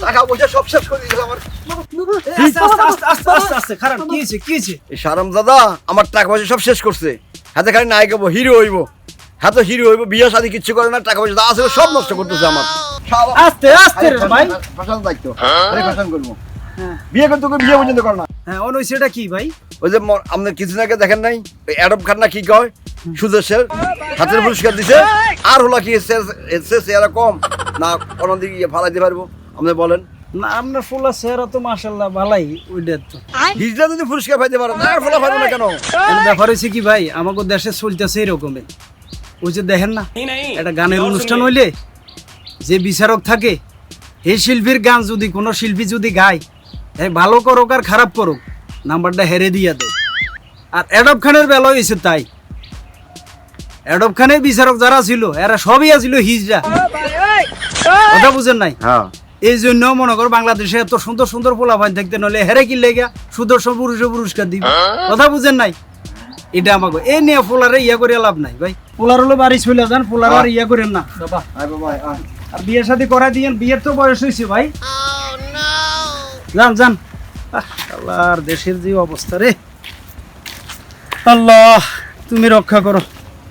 টাকা পয়সা সব শেষ করে দিয়েছে আমার। আস্তে আস্তে আস্তে আস্তে আস্তে আস্তে খারাপ কি হয়েছে কি হয়েছে? এই সারাম দাদা আমার টাকা পয়সা সব শেষ করছে। হাতে খালি নায়ক হব হিরো হইব। হাতে হিরো হইব বিয়ে শাদি কিচ্ছু করে না টাকা পয়সা আছে সব নষ্ট করতেছে আমার। আস্তে আস্তে রে ভাই। ফ্যাশন দায়িত্ব। আরে ফ্যাশন করব। বিয়ে করতে ওকে বিয়ে পর্যন্ত করে না। হ্যাঁ অন সেটা কি ভাই? ওই যে ম- আপনার কিছুদিন আগে দেখেন নাই ওই অ্যাডম খান না কি কয়? সুদেশের হাতের পুরস্কার দিছে। আর হলো কি এরা কম। না কোনো দিকে ইয়ে ফালাইতে পারব? আপনি বলেন। না আপনার ফুলা চেহারা তো মাশাল্লাহ ভালাই ওইটা তো। হিজড়া যদি পুরস্কার পাইতে পারে তার ফলা পারব না কেন? ব্যাপার হয়েছে কি ভাই আমাকে দেশে চলতেছে ওই যে দেখেন না একটা গানের অনুষ্ঠান হইলে যে বিচারক থাকে এই শিল্পীর গান যদি কোনো শিল্পী যদি গায় হ্যাঁ ভালো করুক আর খারাপ করুক নাম্বারটা হেরে দিয়া দেয়। আর অ্যাডব খানের বেলা হয়েছে তাই। অ্যাডব খানের বিচারক যারা ছিল এরা সবই আছিল হিজড়া। কথা বুঝেন নাই? হ্যাঁ। এই জন্য মনে কর বাংলাদেশে এত সুন্দর সুন্দর পোলাপান থাকতে নলে হেরে কি লেগা? সুদর্শন পুরুষে পুরস্কার দিবে। কথা বুঝেন নাই? এটা আমাকে এই নিয়ে পোলারে ইয়া করে লাভ নাই ভাই। পোলার হলো বাড়ি চলে যান পোলার আর ইয়া করেন না। বাবা। আর বিয়ে শাদি করাই দিয়েন বিয়ের তো বয়স হয়েছে ভাই। যান যান। আহ, আল্লাহর দেশের যে অবস্থা রে। আল্লাহ তুমি রক্ষা করো।